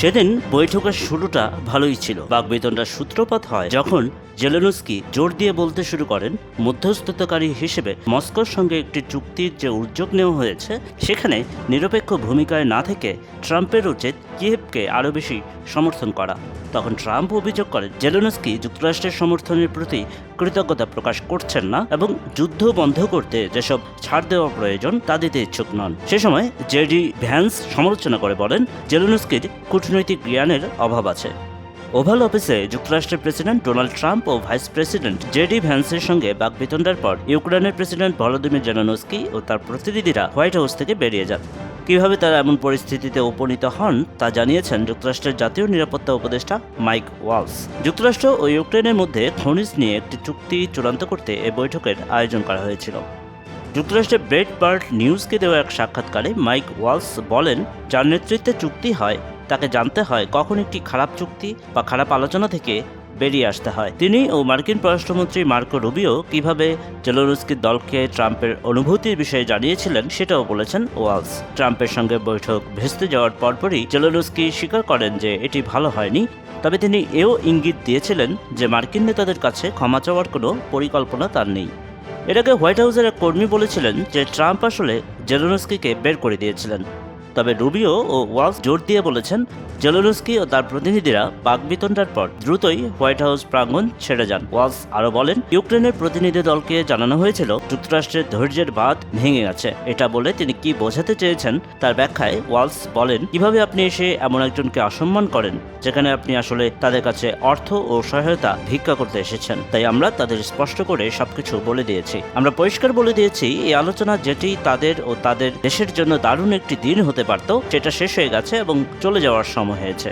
সেদিন বৈঠকের শুরুটা ভালোই ছিল। বাগবেতনটার সূত্রপাত হয় যখন জেলেনস্কি জোর দিয়ে বলতে শুরু করেন, মধ্যস্থতাকারী হিসেবে মস্কোর সঙ্গে একটি চুক্তির যে উদ্যোগ নেওয়া হয়েছে, সেখানে নিরপেক্ষ ভূমিকায় না থেকে ট্রাম্পের উচিত কিয়েভকে আরও বেশি সমর্থন করা। তখন ট্রাম্প অভিযোগ করেন, জেলেনস্কি যুক্তরাষ্ট্রের সমর্থনের প্রতি কৃতজ্ঞতা প্রকাশ করছেন না এবং যুদ্ধ বন্ধ করতে যেসব ছাড় দেওয়া প্রয়োজন তা দিতে ইচ্ছুক নন। সে সময় জেডি ভ্যান্স সমালোচনা করে বলেন, জেলেনস্কির কূটনৈতিক জ্ঞানের অভাব আছে। ওভাল অফিসে যুক্তরাষ্ট্রের প্রেসিডেন্ট ডোনাল্ড ট্রাম্প ও ভাইস প্রেসিডেন্ট জেডি ভ্যান্সের সঙ্গে বাকবিতণ্ডার পর ইউক্রেনের প্রেসিডেন্ট ভলোদিমির জেলানস্কি ও তার প্রতিনিধিরা হোয়াইট হাউস থেকে বেরিয়ে যান। কীভাবে তারা এমন পরিস্থিতিতে উপনীত হন তা জানিয়েছেন যুক্তরাষ্ট্রের জাতীয় নিরাপত্তা উপদেষ্টা মাইক ওয়ালস। যুক্তরাষ্ট্র ও ইউক্রেনের মধ্যে খনিজ নিয়ে একটি চুক্তি চূড়ান্ত করতে এ বৈঠকের আয়োজন করা হয়েছিল। যুক্তরাষ্ট্রের ব্রেড বার্ড নিউজকে দেওয়া এক সাক্ষাৎকারে মাইক ওয়ালস বলেন, যার নেতৃত্বে চুক্তি হয়, তাকে জানতে হয় কখন একটি খারাপ চুক্তি বা খারাপ আলোচনা থেকে বেরিয়ে আসতে হয়। তিনি ও মার্কিন পররাষ্ট্রমন্ত্রী মার্কো রুবিও কীভাবে জেলোরুস্কির দলকে ট্রাম্পের অনুভূতির বিষয়ে জানিয়েছিলেন সেটাও বলেছেন ওয়ালস। ট্রাম্পের সঙ্গে বৈঠক ভেস্তে যাওয়ার পরপরই জেলোরুস্কি স্বীকার করেন যে এটি ভালো হয়নি। তবে তিনি এও ইঙ্গিত দিয়েছিলেন যে মার্কিন নেতাদের কাছে ক্ষমা চাওয়ার কোনো পরিকল্পনা তার নেই। এর আগে হোয়াইট হাউসের এক কর্মী বলেছিলেন যে ট্রাম্প আসলে জেলোনস্কিকে বের করে দিয়েছিলেন। তবে রুবিও ও ওয়ালস জোর দিয়ে বলেছেন জেলোনস্কি ও তার প্রতিনিধিরা বাগবিতণ্ডার পর দ্রুতই হোয়াইট হাউস প্রাঙ্গণ ছেড়ে যান। ওয়ালস আরও বলেন, ইউক্রেনের প্রতিনিধি দলকে জানানো হয়েছিল, যুক্তরাষ্ট্রের ধৈর্যের বাঁধ ভেঙে গেছে। এটা বলে তিনি কি বোঝাতে চেয়েছেন তার ব্যাখ্যায় ওয়ালস বলেন, কীভাবে আপনি এসে এমন একজনকে অসম্মান করেন, যেখানে আপনি আসলে তাদের কাছে অর্থ ও সহায়তা ভিক্ষা করতে এসেছেন? তাই আমরা তাদের স্পষ্ট করে সবকিছু বলে দিয়েছি। আমরা পরিষ্কার বলে দিয়েছি, এই আলোচনা যেটি তাদের ও তাদের দেশের জন্য দারুণ একটি দিন হতে পারত সেটা শেষ হয়ে গেছে এবং চলে যাওয়ার সময় হয়েছে।